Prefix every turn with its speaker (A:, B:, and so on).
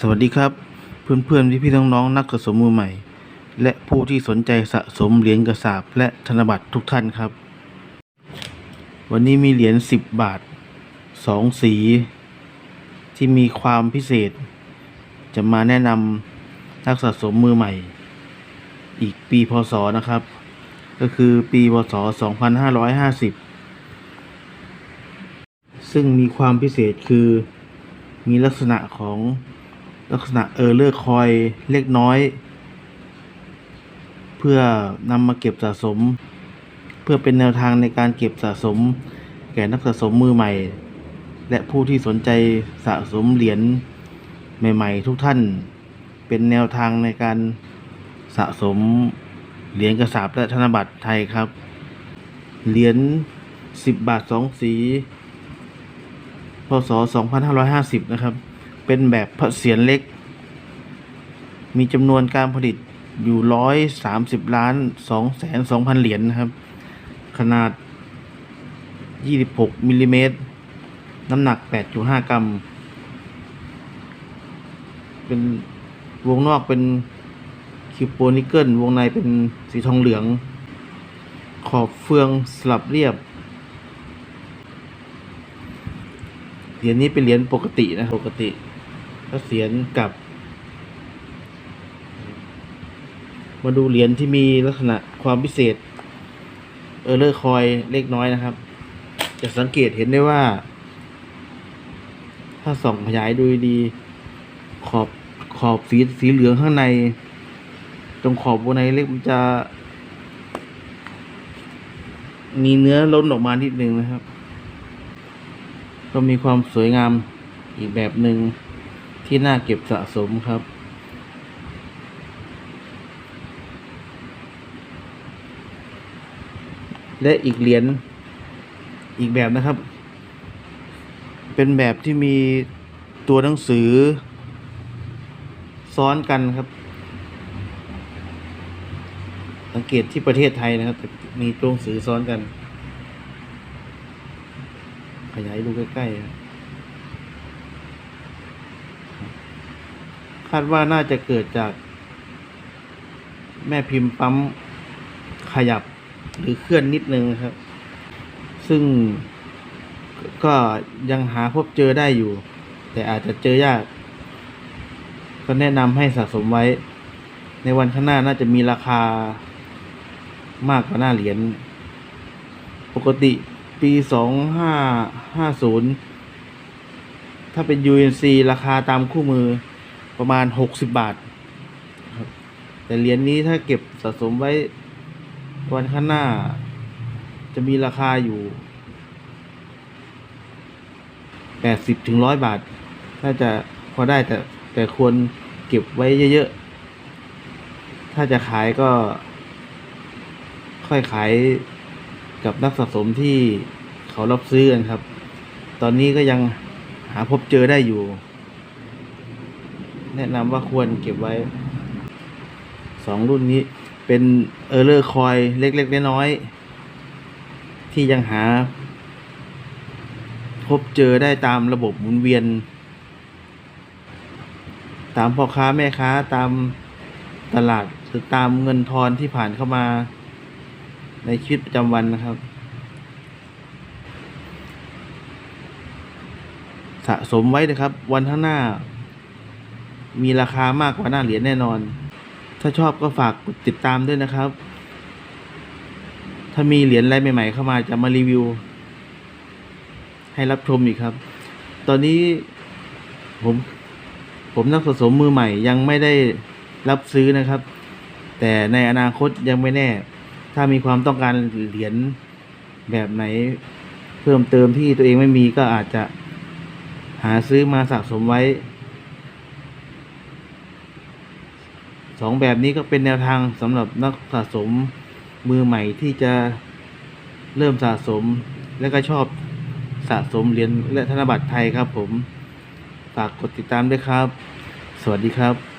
A: สวัสดีครับ เพื่อนเพื่อนพี่พี่ๆน้องนักสะสมมือใหม่ และผู้ที่สนใจสะสมเหรียญกระสาบและธนบัตรทุกท่านครับ วันนี้มีเหรียญสิบบาทสองสี ที่มีความพิเศษ จะมาแนะนำนักสะสมมือใหม่ อีกปีพศนะครับ ก็คือปีพศ 2550 ซึ่งมีความพิเศษคือมีลักษณะของ ลักษณะเออร์เลอร์คอยเล็กน้อย เพื่อนำมาเก็บสะสม เพื่อเป็นแนวทางในการเก็บสะสม แก่นักสะสมมือใหม่ และผู้ที่สนใจสะสมเหรียญใหม่ ๆ ทุกท่านเป็นแนวทางในการสะสมเหรียญกระสาบและธนบัตรไทยครับ เหรียญ10 บาท 2 สี พศ 2550 นะครับ เป็นแบบพระเศียรเล็ก มีจำนวนการผลิตอยู่130ล้าน2แสน2พันเหรียญนะครับ ขนาด26มิลลิเมตร น้ำหนัก8.5กรัม เป็นวงนอกเป็นคิวโปนิกเกิล วงในเป็นสีทองเหลือง ขอบเฟืองสลับเรียบ เหรียญนี้เป็นเหรียญปกตินะปกติ ถ้าเสียนกับ มาดูเหรียญที่มีลักษณะความพิเศษ เออร์เลอร์คอยเล็กน้อยนะครับ จะสังเกตเห็นได้ว่า ถ้าส่องขยายดูดีขอบขอบสีสีเหลืองข้างใน ตรงขอบวงในเล็กมันจะ มีเนื้อล้นออกมานิดนึงนะครับ ก็มีความสวยงามอีกแบบหนึ่ง ที่น่าเก็บสะสมครับ และอีกเหรียญอีกแบบนะครับ เป็นแบบที่มีตัวหนังสือ ซ้อนกันครับ สังเกตที่ประเทศไทยนะครับ มีตัวหนังสือซ้อนกัน ขยายดูใกล้ๆ คาดว่าน่าจะเกิดจาก แม่พิมพ์ปั๊มขยับหรือเคลื่อนนิดนึงครับ ซึ่งก็ยังหาพบเจอได้อยู่ แต่อาจจะเจอยาก ก็แนะนำให้สะสมไว้ ในวันข้างหน้าน่าจะมีราคามากกว่าหน้าเหรียญปกติปีสองห้าห้าศูนย์ถ้าเป็น UNC ราคาตามคู่มือ ประมาณหกสิบบาทครับแต่เหรียญนี้ถ้าเก็บสะสมไว้วันข้างหน้า จะมีราคาอยู่แปดสิบถึงร้อยบาท ถ้าจะพอได้แต่แต่ควรเก็บไว้เยอะๆ ถ้าจะขายก็ ค่อยขายกับนักสะสมที่เขารับซื้อกันครับ ตอนนี้ก็ยังหาพบเจอได้อยู่ แนะนำว่าควรเก็บไว้สองรุ่นนี้เป็นเออร์เลอร์คอยเล็กๆน้อยๆที่ยังหา พบเจอได้ตามระบบหมุนเวียน ตามพ่อค้าแม่ค้าตามตลาดหรือตามเงินทอนที่ผ่านเข้ามาในชีวิตประจำวันนะครับ สะสมไว้นะครับ วันข้างหน้า มีราคามากกว่าหน้าเหรียญแน่นอน ถ้าชอบก็ฝากกดติดตามด้วยนะครับ ถ้ามีเหรียญอะไรใหม่ ๆ เข้ามาจะมารีวิว ให้รับชมอีกครับ ตอนนี้ผม ผมนักสะสมมือใหม่ยังไม่ได้รับซื้อนะครับ แต่ในอนาคตยังไม่แน่ ถ้ามีความต้องการเหรียญแบบไหน เพิ่มเติมที่ตัวเองไม่มีก็อาจจะหาซื้อมาสะสมไว้ สองแบบนี้ก็เป็นแนวทางสำหรับนักสะสมมือใหม่ที่จะเริ่มสะสมและก็ชอบสะสมเหรียญและธนบัตรไทยครับผม ฝากกดติดตามด้วยครับ สวัสดีครับ